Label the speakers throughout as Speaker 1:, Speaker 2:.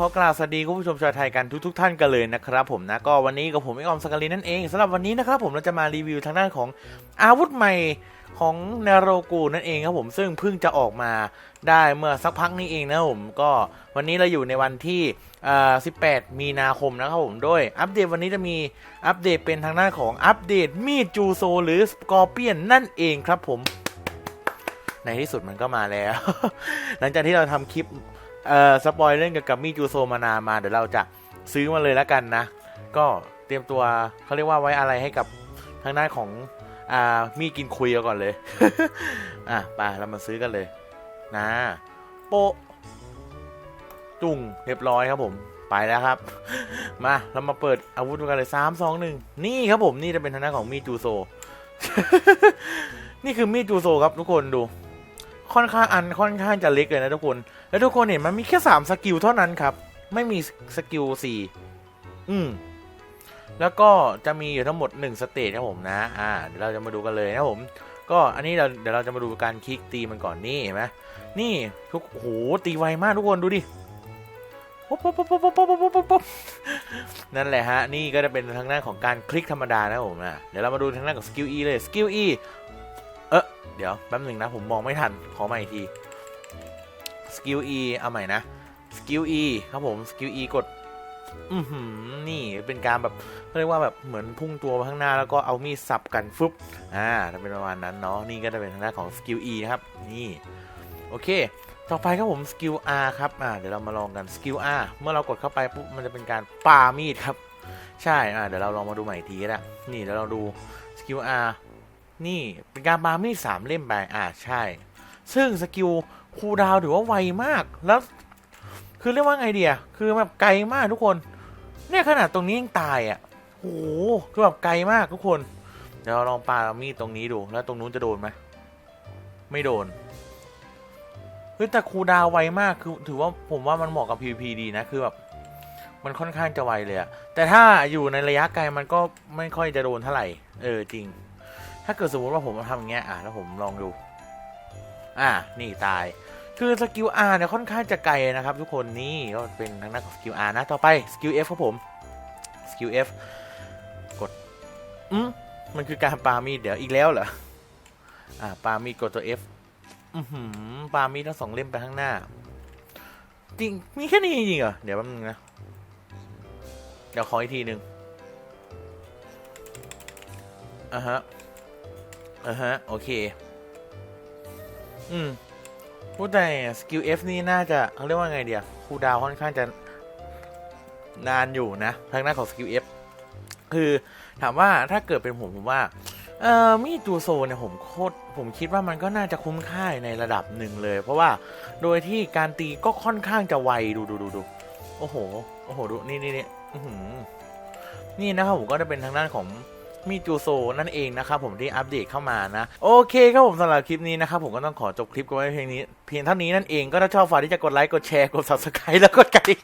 Speaker 1: ขอกราบสวัสดีคุณผู้ชมชาวไทยกันทุกๆท่านกันเลยนะครับผมนะก็วันนี้กับผมไอออมสกาลีนั่นเองสำหรับวันนี้นะครับผมเราจะมารีวิวทางด้านของอาวุธใหม่ของเนโรกูนั่นเองครับผมซึ่งเพิ่งจะออกมาได้เมื่อสักพักนี้เองนะผมก็วันนี้เราอยู่ในวันที่ 18 มีนาคมนะครับผมโดยอัปเดตวันนี้จะมีอัปเดตเป็นทางด้านของอัปเดตมีดจูโซหรือสกอร์เปียนนั่นเองครับผม ในที่สุดมันก็มาแล้ว หลังจากที่เราทำคลิป เอ่อสปอยเรื่องเกี่ยวกับมีจูโซมานามาเดี๋ยวเราจะซื้อมาเลยแล้วกันนะ ก็เตรียมตัวเขาเรียกว่าไว้อะไรให้กับทางด้านของอ่ามีกินคุยก่อนเลยอะไปเรามาซื้อกันเลย นะ โปะจุ่งเรียบร้อยครับผมไปแล้วครับ มาเรามาเปิดอาวุธกันเลยสามสองหนึ่งนี่ครับผมนี่จะเป็นทางด้านของมีจูโซ นี่คือมีจูโซครับทุกคนดู ค่อนข้างอันค่อนข้างจะเล็กเลยนะทุกคน แล้วทุกคนเห็นมันมีแค่สามสกิลเท่านั้นครับ ไม่มีสกิลสี่อืมแล้วก็จะมีอยู่ทั้งหมดหนึ่งสเตจครับผมนะ อ่า เดี๋ยวเราจะมาดูกันเลยนะผม ก็อันนี้เราเดี๋ยวเราจะมาดูการคลิกตีมันก่อนนี่เห็นไหมนี่ทุกโอ้โหตีไวมากทุกคนดูดิปุ๊บปุ๊บปุ๊บปุ๊บปุ๊บปุ๊บปุ๊บปุ๊บปุ๊บนั่นแหละฮะ นี่ก็จะเป็นทางด้านของการคลิกธรรมดานะผมนะเดี๋ยวเรามาดูทางด้านของสกิล E เลย สกิล E เออเดี๋ยวแป๊บหนึ่งนะ ผมมองไม่ทัน ขอใหม่อีกทีสกิล E เอาใหม่นะสกิล E ครับผมสกิล E กดอือหือนี่เป็นการแบบเรียกว่าแบบเหมือนพุ่งตัวไปข้างหน้าแล้วก็เอามีดสับกันฟึบอ่าจะเป็นประมาณนั้นเนาะนี่ก็จะเป็นทางด้านของสกิล E นะครับนี่โอเค ต่อไปครับผมสกิล R ครับอ่าเดี๋ยวเรามาลองกันสกิล R เมื่อเรากดเข้าไปปุ๊บมันจะเป็นการปามีดครับ ใช่อ่าเดี๋ยวเราลองมาดูใหม่อีกทีก็ได้นี่เดี๋ยวเราดูสกิล R นี่เป็นการปามีดสามเล่มไปอ่าใช่ ซึ่งสกิลคูดาวถือว่าไวมากแล้ว คือเรียกว่าไงเดียคือแบบไกลมากทุกคน เนี่ยขนาดตรงนี้ยังตายอะโอ้โหคือแบบไกลมากทุกคน เดี๋ยวเราลองปามีดตรงนี้ดู แล้วตรงนู้นจะโดนไหมไม่โดนเฮ้ยแต่คูดาวไวมากคือถือว่าผมว่ามันเหมาะกับ PVP ดีนะคือแบบมันค่อนข้างจะไวเลยอะแต่ถ้าอยู่ในระยะไกลมันก็ไม่ค่อยจะโดนเท่าไหร่ เออจริง ถ้าเกิดสมมติว่าผมทำอย่างเงี้ยอะแล้วผมลองดู อะนี่ตาย คือสกิล R เนี่ยค่อนข้างจะไกลนะครับ ทุกคนนี่ก็เป็นทางด้านของสกิล R นะต่อไปสกิล F ครับผมสกิล F กดอืมมันคือการปามีดเดี๋ยวอีกแล้วเหรออ่าปามีดกดตัว F อือหือปามีดทั้งสองเล่มไปข้างหน้า จริงมีแค่นี้จริงเหรอเดี๋ยวแป๊บนึงนะเดี๋ยวขออีกทีหนึ่งอ่าฮะ อ่าฮะ โอเค อืม พูดแต่สกิล F นี่น่าจะเขาเรียกว่าไงเดียคูดาวค่อนข้างจะนานอยู่นะ ทางด้านของสกิล F คือถามว่าถ้าเกิดเป็นผมผมว่า เอ่อมีดจูโซเนี่ยผมโคตรผมคิดว่ามันก็น่าจะคุ้มค่าในระดับหนึ่งเลย เพราะว่าโดยที่การตีก็ค่อนข้างจะไวดูดูดูดูโอ้โห โอ้โห ดู นี่นี่นี่อื้อหือนี่นะครับผมก็จะเป็นทางด้านของ มีจูโซนั่นเองนะครับผมที่อัปเดตเข้ามานะโอเคครับผมสำหรับคลิปนี้นะครับผมก็ต้องขอจบคลิปกันไว้เพียงนี้เพียงเท่านี้นั่นเองก็ถ้าชอบฝากที่จะกดไลค์กดแชร์กด subscribe แล้วกดกระดิ่ง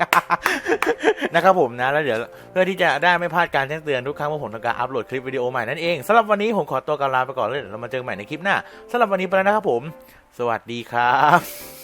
Speaker 1: นะครับผมนะแล้วเดี๋ยวเพื่อที่จะได้ไม่พลาดการแจ้งเตือนทุกครั้งเมื่อผมทำการอัปโหลดคลิปวิดีโอใหม่นั่นเองสำหรับวันนี้ผมขอตัวกลาไปก่อนเลยเดี๋ยวเรามาเจอกันใหม่ในคลิปหน้าสำหรับวันนี้ไปแล้วนะครับผม สวัสดีครับ